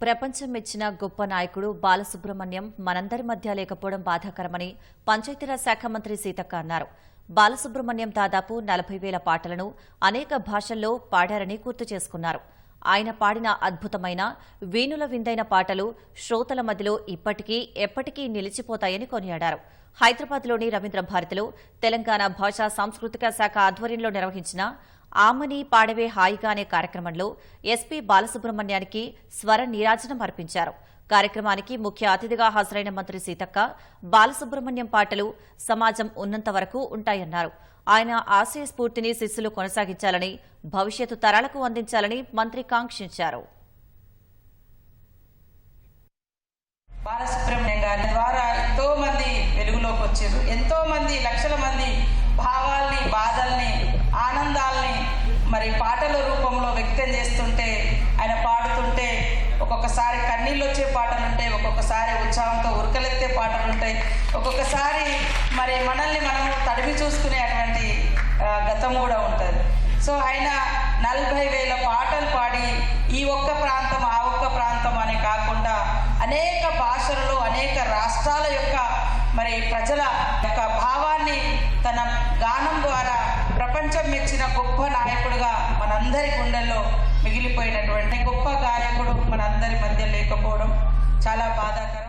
ప్రపంచం మెచ్చిన గొప్ప నాయకుడు బాలసుబ్రహ్మణ్యం మనందరి మధ్య లేకపోవడం బాధాకరమని పంచాయతీరాజ్ శాఖ మంత్రి సీతక్క అన్నారు. బాలసుబ్రహ్మణ్యం దాదాపు నలభై వేల పాటలను అనేక భాషల్లో పాడారని గుర్తు చేసుకున్నారు. ఆయన పాడిన అద్భుతమైన వీణుల విందైన పాటలు శ్రోతల మధ్యలో ఇప్పటికీ ఎప్పటికీ నిలిచిపోతాయని కొనియాడారు. హైదరాబాద్లోని రవీంద్ర భారతిలో తెలంగాణ భాషా సాంస్కృతిక శాఖ ఆధ్వర్యంలో నిర్వహించిన ఆమని పాడవే హాయిగా అనే కార్యక్రమంలో ఎస్పీ బాలసుబ్రహ్మణ్యానికి స్వర నీరాజనం అర్పించారు. కార్యక్రమానికి ముఖ్య అతిథిగా హాజరైన మంత్రి సీతక్క బాలసుబ్రహ్మణ్యం పాటలు సమాజం ఉన్నంత వరకు ఉంటాయన్నారు. ఆయన ఆశయ స్ఫూర్తిని శిస్సులు కొనసాగించాలని భవిష్యత్తు తరాలకు అందించాలని మంత్రి కాంక్షించారు. బాలసుబ్రహ్మణ్యం గారి ద్వారా ఎంతో మంది వెలుగులోకి వచ్చారు. ఎంతో మంది లక్షల మంది మరి పాటల రూపంలో వ్యక్తం చేస్తుంటే ఆయన పాడుతుంటే ఒక్కొక్కసారి కన్నీళ్ళు వచ్చే పాటలు ఉంటాయి ఒక్కొక్కసారి ఉత్సాహంతో ఉరకలెత్తే పాటలు ఉంటాయి. ఒక్కొక్కసారి మరి మనల్ని మనము తడిమి చూసుకునే అటువంటి గతం కూడా ఉంటుంది. సో ఆయన నలభై వేల పాటలు పాడి ఈ ఒక్క ప్రాంతం ఆ ఒక్క ప్రాంతం అని కాకుండా అనేక భాషలలో అనేక రాష్ట్రాల యొక్క మరి ప్రజల యొక్క భావాన్ని తన గానం ప్రపంచం మెచ్చిన గొప్ప నాయకుడుగా మనందరి గుండెల్లో మిగిలిపోయినటువంటి గొప్ప గాయకుడు మనందరి మధ్య లేకపోవడం చాలా బాధాకరం.